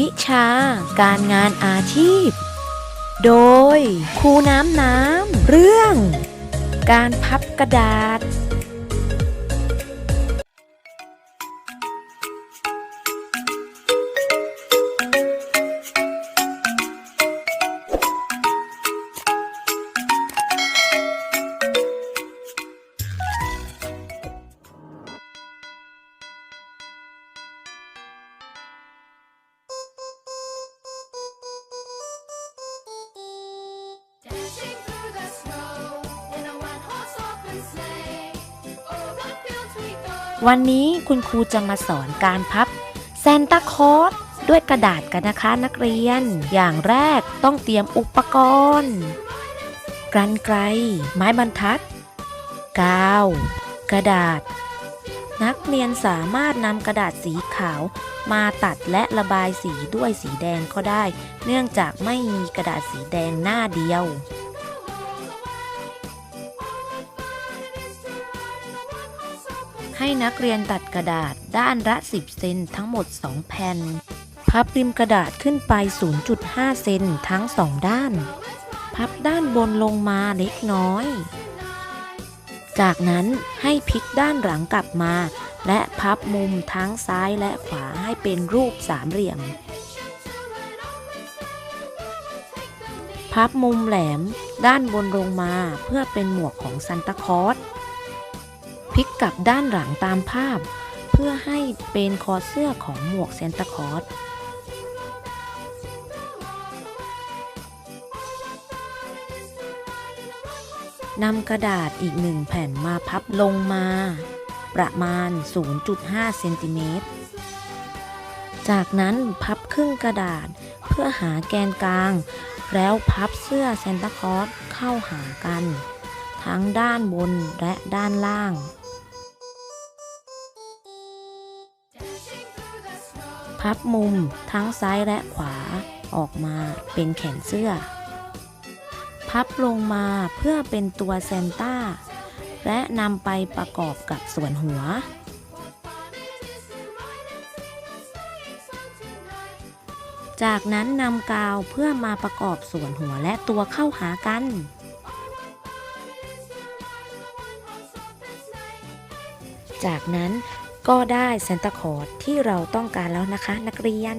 วิชาการงานอาชีพ โดยครูน้ำน้ำเรื่อง การพับกระดาษ วันนี้คุณครูจะมาสอนการพับแซนตาคอสด้วยกระดาษกันนะคะนักเรียน อย่างแรกต้องเตรียมอุปกรณ์กรรไกรไม้บรรทัด กาว กระดาษ นักเรียนสามารถนำกระดาษสีขาว มาตัดและระบายสีด้วยสีแดงก็ได้ เนื่องจากไม่มีกระดาษสีแดงหน้าเดียว ให้นักเรียนตัดกระดาษด้านละ 10 เซนทั้งหมด 2 แผ่น พับริมกระดาษขึ้นไป 0.5 เซนทั้ง 2 ด้าน พับด้านบนลงมาเล็กน้อย จากนั้นให้พลิกด้านหลังกลับมา และพับมุมทั้งซ้ายและขวาให้เป็นรูปสามเหลี่ยม พับมุมแหลมด้านบนลงมาเพื่อเป็นหมวกของซันตาคลอส พลิกกลับด้านหลังตามภาพ เพื่อให้เป็นคอเสื้อของหมวกเซนตาคลอสนำกระดาษอีกหนึ่งแผ่นมาพับลงมา ประมาณ 0.5 เซนติเมตร จากนั้นพับครึ่งกระดาษเพื่อหาแกนกลาง แล้วพับเสื้อเซนตาคลอสเข้าหากัน ทั้งด้านบนและด้านล่าง พับมุมทั้งซ้ายและขวาออกมาเป็นแขนเสื้อ พับลงมาเพื่อเป็นตัวเซนต้า และนำไปประกอบกับส่วนหัว จากนั้นนำกาวเพื่อมาประกอบส่วนหัวและตัวเข้าหากันจากนั้น ก็ได้เซนตาคอร์ดที่เราต้องการแล้วนะคะ นักเรียน